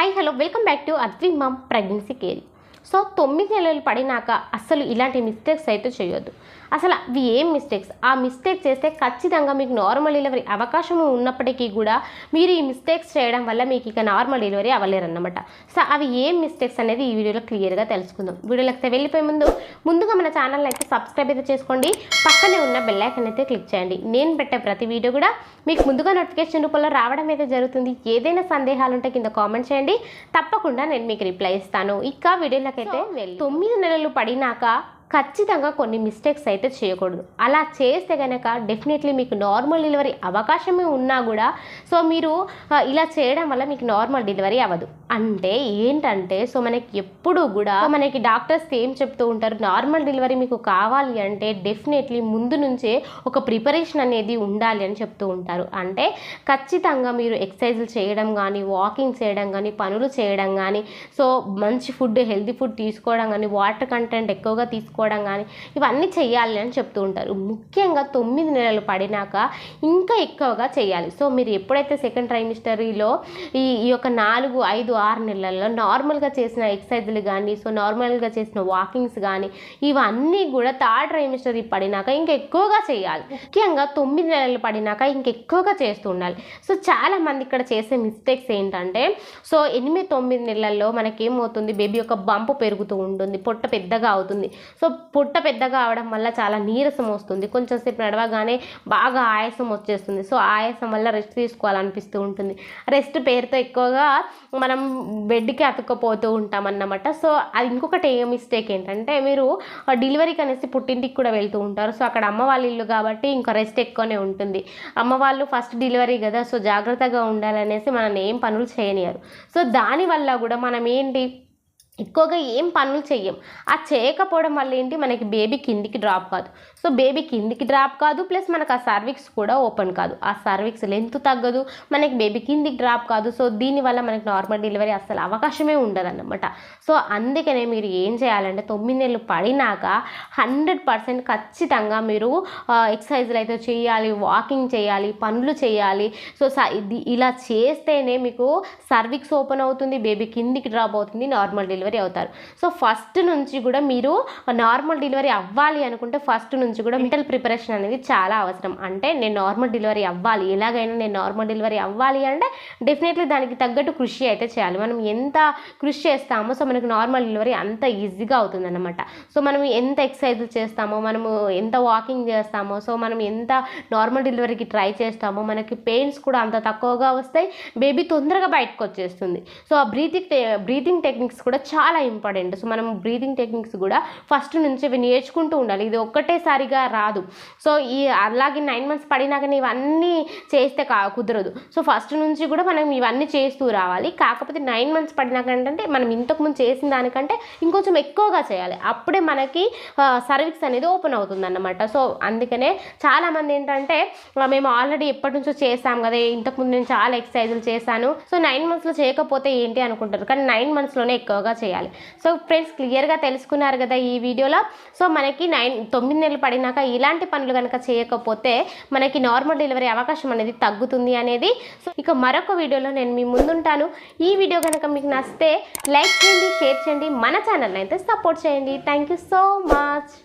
Hi hello welcome back to Advi mom pregnancy care so తొమ్మిది నెలలు పడినాక అస్సలు ఇలాంటి మిస్టేక్స్ అయితే చేయొద్దు. అసలు అవి ఏం మిస్టేక్స్ ఆ మిస్టేక్ చేస్తే ఖచ్చితంగా మీకు నార్మల్ డెలివరీ అవకాశం ఉన్నప్పటికీ కూడా మీరు ఈ మిస్టేక్స్ చేయడం వల్ల మీకు ఇక నార్మల్ డెలివరీ అవ్వలేరన్నమాట. సో అవి ఏం మిస్టేక్స్ అనేది ఈ వీడియోలో క్లియర్గా తెలుసుకుందాం. వీడియోలోకి అయితే వెళ్ళిపోయే ముందు ముందుగా మన ఛానల్ అయితే సబ్స్క్రైబ్ అయితే చేసుకోండి. పక్కనే ఉన్న బెల్ ఐకాన్ అయితే క్లిక్ చేయండి. నేను పెట్టే ప్రతి వీడియో కూడా మీకు ముందుగా నోటిఫికేషన్ రూపంలో రావడం అయితే జరుగుతుంది. ఏదైనా సందేహాలు ఉంటే కింద కామెంట్ చేయండి. తప్పకుండా నేను మీకు రిప్లై ఇస్తాను. ఇక వీడియోలోకి అయితే వెళ్ళి తొమ్మిది నెలలు పడినాక ఖచ్చితంగా కొన్ని మిస్టేక్స్ అయితే చేయకూడదు. అలా చేస్తే కనుక డెఫినెట్లీ మీకు నార్మల్ డెలివరీ అవకాశమే ఉన్నా కూడా సో మీరు ఇలా చేయడం వల్ల మీకు నార్మల్ డెలివరీ అవ్వదు. అంటే ఏంటంటే సో మనకి ఎప్పుడు కూడా మనకి డాక్టర్స్ ఏం చెప్తూ ఉంటారు నార్మల్ డెలివరీ మీకు కావాలి అంటే డెఫినెట్లీ ముందు నుంచే ఒక ప్రిపరేషన్ అనేది ఉండాలి అని చెప్తూ ఉంటారు. అంటే ఖచ్చితంగా మీరు ఎక్సర్సైజులు చేయడం కానీ వాకింగ్ చేయడం కానీ పనులు చేయడం కానీ సో మంచి ఫుడ్ హెల్తీ ఫుడ్ తీసుకోవడం కానీ వాటర్ కంటెంట్ ఎక్కువగా తీసుకోవడం కానీ ఇవన్నీ చేయాలి అని చెప్తూ ఉంటారు. ముఖ్యంగా తొమ్మిది నెలలు పడినాక ఇంకా ఎక్కువగా చేయాలి. సో మీరు ఎప్పుడైతే సెకండ్ ట్రైమిస్టరీలో ఈ ఈ యొక్క నాలుగు ఐదు ఆరు నెలల్లో నార్మల్గా చేసిన ఎక్సర్సైజులు కానీ సో నార్మల్గా చేసిన వాకింగ్స్ కానీ ఇవన్నీ కూడా థర్డ్ ట్రైమిస్టరీ పడినాక ఇంకా ఎక్కువగా చేయాలి. ముఖ్యంగా తొమ్మిది నెలలు పడినాక ఇంకా ఎక్కువగా చేస్తూ ఉండాలి. సో చాలామంది ఇక్కడ చేసే మిస్టేక్స్ ఏంటంటే సో ఎనిమిది తొమ్మిది నెలల్లో మనకేమవుతుంది? బేబీ యొక్క బంపు పెరుగుతూ ఉంటుంది పొట్ట పెద్దగా అవుతుంది. సో పొట్ట పెద్దగా అవడం వల్ల చాలా నీరసం వస్తుంది. కొంచెం సేపు నడవగానే బాగా ఆయాసం వచ్చేస్తుంది. సో ఆయాసం వల్ల రెస్ట్ తీసుకోవాలనిపిస్తూ ఉంటుంది. రెస్ట్ పేరుతో ఎక్కువగా మనం బెడ్కి అతుక్కపోతూ ఉంటాం అన్నమాట సో అది ఇంకొకటి ఏ మిస్టేక్ ఏంటంటే మీరు డెలివరీకి అనేసి పుట్టింటికి కూడా వెళ్తూ ఉంటారు. సో అక్కడ అమ్మ వాళ్ళ ఇల్లు కాబట్టి ఇంకా రెస్ట్ ఎక్కువనే ఉంటుంది. అమ్మ వాళ్ళు ఫస్ట్ డెలివరీ కదా సో జాగ్రత్తగా ఉండాలనేసి మనం ఏం పనులు చేయనియరు సో దానివల్ల కూడా మనం ఏంటి ఎక్కువగా ఏం పనులు చెయ్యం. ఆ చేయకపోవడం వల్ల ఏంటి? మనకి బేబీ కిందికి డ్రాప్ కాదు. సో బేబీ కిందికి డ్రాప్ కాదు. ప్లస్ మనకు ఆ సర్విక్స్ కూడా ఓపెన్ కాదు. ఆ సర్విక్స్ లెంత్ తగ్గదు. మనకి బేబీ కిందికి డ్రాప్ కాదు. సో దీనివల్ల మనకి నార్మల్ డెలివరీ అసలు అవకాశమే ఉండదన్నమాట. సో అందుకనే మీరు ఏం చేయాలంటే తొమ్మిది నెలలు పడినాక హండ్రెడ్ పర్సెంట్ ఖచ్చితంగా మీరు ఎక్సర్సైజులు అయితే చేయాలి వాకింగ్ చేయాలి పనులు చేయాలి. సో స- ఇది ఇలా చేస్తేనే మీకు సర్విక్స్ ఓపెన్ అవుతుంది బేబీ కిందికి డ్రాప్ అవుతుంది నార్మల్ డెలివరీ అవుతారు. సో ఫస్ట్ నుంచి కూడా మీరు నార్మల్ డెలివరీ అవ్వాలి అనుకుంటే ఫస్ట్ నుంచి కూడా మెంటల్ ప్రిపరేషన్ అనేది చాలా అవసరం. అంటే నేను నార్మల్ డెలివరీ అవ్వాలి. ఎలాగైనా నేను నార్మల్ డెలివరీ అవ్వాలి అంటే డెఫినెట్లీ దానికి తగ్గట్టు కృషి అయితే చేయాలి. మనం ఎంత కృషి చేస్తామో సో మనకు నార్మల్ డెలివరీ అంత ఈజీగా అవుతుంది అనమాట సో మనం ఎంత ఎక్సర్సైజ్ చేస్తామో మనము ఎంత వాకింగ్ చేస్తామో సో మనం ఎంత నార్మల్ డెలివరీకి ట్రై చేస్తామో మనకి పెయిన్స్ కూడా అంత తక్కువగా వస్తాయి. బేబీ తొందరగా బయటకు వచ్చేస్తుంది. సో ఆ బ్రీతింగ్ బ్రీతింగ్ టెక్నిక్స్ కూడా చాలా చాలా ఇంపార్టెంట్. సో మనం బ్రీతింగ్ టెక్నిక్స్ కూడా ఫస్ట్ నుంచి ఇవి నేర్చుకుంటూ ఉండాలి. ఇది ఒక్కటేసారిగా రాదు. సో ఈ అలాగే నైన్ మంత్స్ పడినాక ఇవన్నీ చేస్తే కా కుదరదు. సో ఫస్ట్ నుంచి కూడా మనం ఇవన్నీ చేస్తూ రావాలి. కాకపోతే నైన్ మంత్స్ పడినాక ఏంటంటే మనం ఇంతకుముందు చేసిన దానికంటే ఇంకొంచెం ఎక్కువగా చేయాలి. అప్పుడే మనకి సర్వీస్ అనేది ఓపెన్ అవుతుంది అన్నమాట సో అందుకనే చాలామంది ఏంటంటే మేము ఆల్రెడీ ఎప్పటి నుంచో చేసాం కదా ఇంతకుముందు నేను చాలా ఎక్సర్సైజులు చేశాను. సో నైన్ మంత్స్లో చేయకపోతే ఏంటి అనుకుంటారు? కానీ నైన్ మంత్స్లోనే ఎక్కువగా చేయాలి. సో ఫ్రెండ్స్ క్లియర్గా తెలుసుకున్నారు కదా ఈ వీడియోలో. సో మనకి నైన్ తొమ్మిది నెలలు పడినాక ఇలాంటి పనులు కనుక చేయకపోతే మనకి నార్మల్ డెలివరీ అవకాశం అనేది తగ్గుతుంది అనేది. సో ఇక మరొక వీడియోలో నేను మీ ముందుంటాను. ఈ వీడియో కనుక మీకు నచ్చితే లైక్ చేయండి షేర్ చేయండి మన ఛానల్ అయితే సపోర్ట్ చేయండి. Thank you so much.